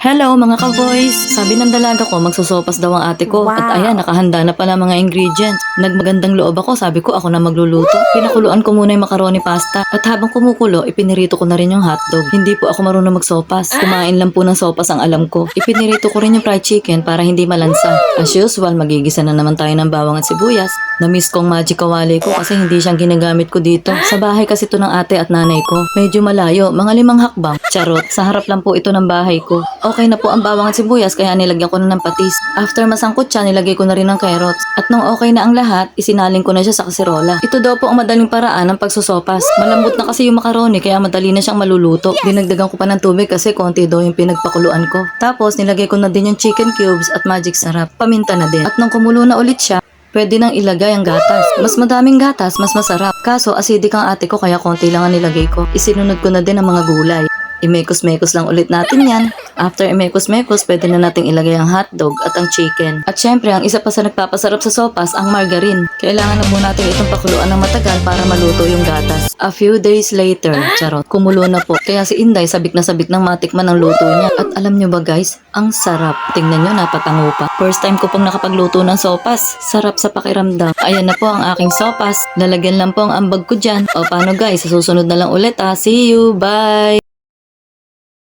Hello mga ka-boys! Sabi ng dalaga ko, magsusopas daw ang ate ko. Wow. At ayan, nakahanda na pala mga ingredients. Nagmagandang loob ako, sabi ko ako na magluluto. Pinakuluan ko muna yung macaroni pasta. At habang kumukulo, ipinirito ko na rin yung hotdog. Hindi po ako marunong magsopas. Kumain lang po ng sopas ang alam ko. Ipinirito ko rin yung fried chicken para hindi malansa. As usual, magigisa na naman tayo ng bawang at sibuyas. Na-miss kong magic kawali ko kasi hindi siyang ginagamit ko dito. Sa bahay kasi ito ng ate at nanay ko. Medyo malayo, mga limang hakbang. Charot, sa harap lang po ito ng bahay ko. Okay na po ang bawang at sibuyas kaya nilagyan ko na ng patis. After masangkot siya, nilagay ko na rin ng carrots. At nung okay na ang lahat, isinaling ko na siya sa kaserola. Ito daw po ang madaling paraan ng pagsusopas. Malambot na kasi yung macaroni kaya madali na siyang maluluto. Dinagdagan ko pa ng tubig kasi konti daw yung pinagpakuluan ko. Tapos nilagay ko na din yung chicken cubes at magic sarap. Paminta na din. At nung kumulo na ulit siya, Pwede nang ilagay ang gatas. Mas madaming gatas, mas masarap. Kaso acidic ang ate ko kaya konti lang ang nilagay ko. Isinunod ko na din ang mga gulay. Imekos-mekos lang ulit natin yan. After imekos-mekos, pwede na nating ilagay ang hotdog at ang chicken. At syempre, ang isa pa sa nagpapasarap sa sopas, ang margarine. Kailangan na po natin itong pakuluan ng matagal para maluto yung gatas. A few days later, charot, kumulo na po. Kaya si Inday sabik na sabik ng matikman ang luto niya. At alam nyo ba guys, ang sarap. Tingnan nyo, napatango pa. First time ko pong nakapagluto ng sopas. Sarap sa pakiramdam. Ayan na po ang aking sopas. Lalagyan lang po ang ambag ko dyan. O paano guys, sa susunod na lang ulit ah. See you, bye!